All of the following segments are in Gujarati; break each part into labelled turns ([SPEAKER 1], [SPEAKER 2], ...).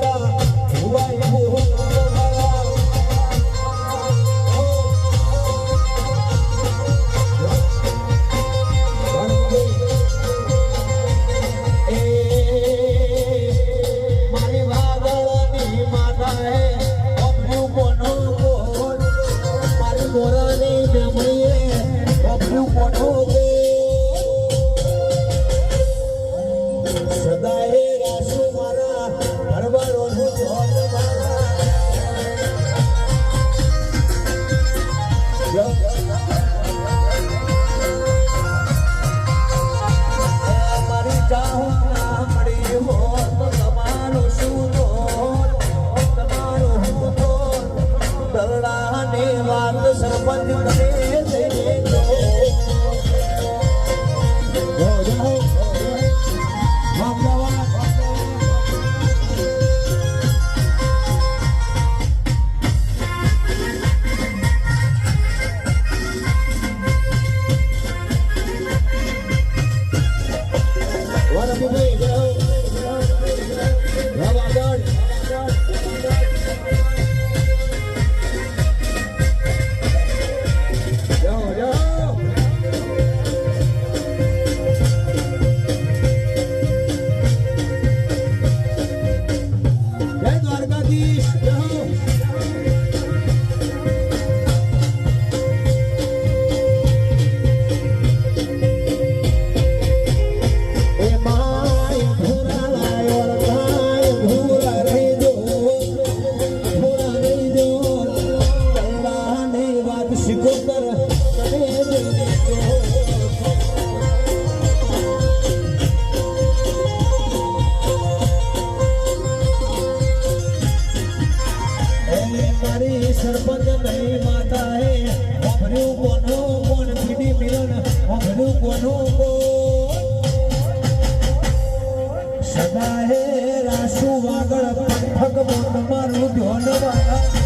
[SPEAKER 1] Baba. सरपंच करे રાશુવો સદા હે રાશુ વાગળ પંથક મો તમારું ધ્યોન વાળા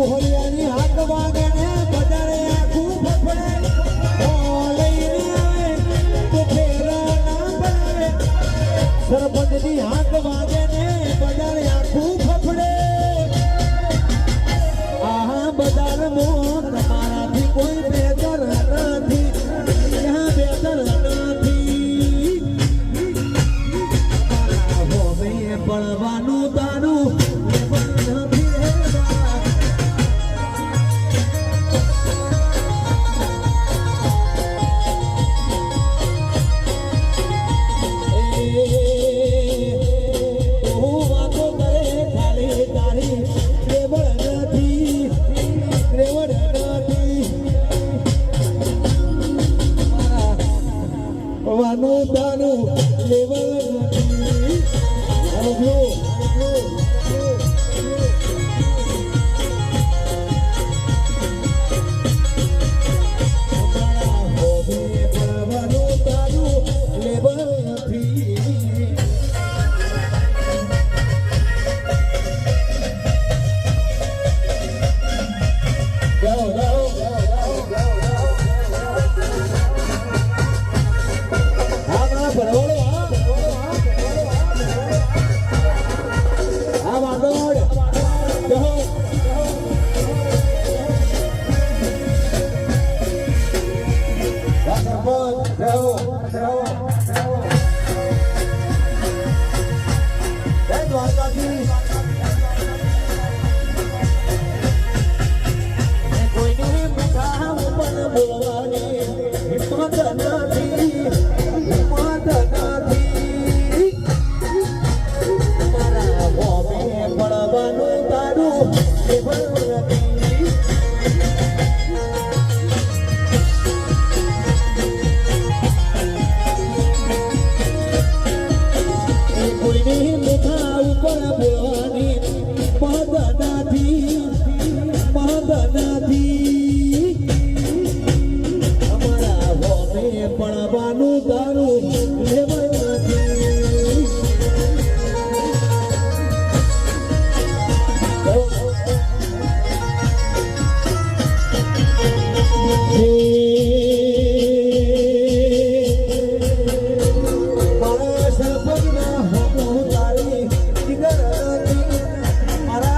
[SPEAKER 1] মোহরিয়া પોતાનું દાનું લેવા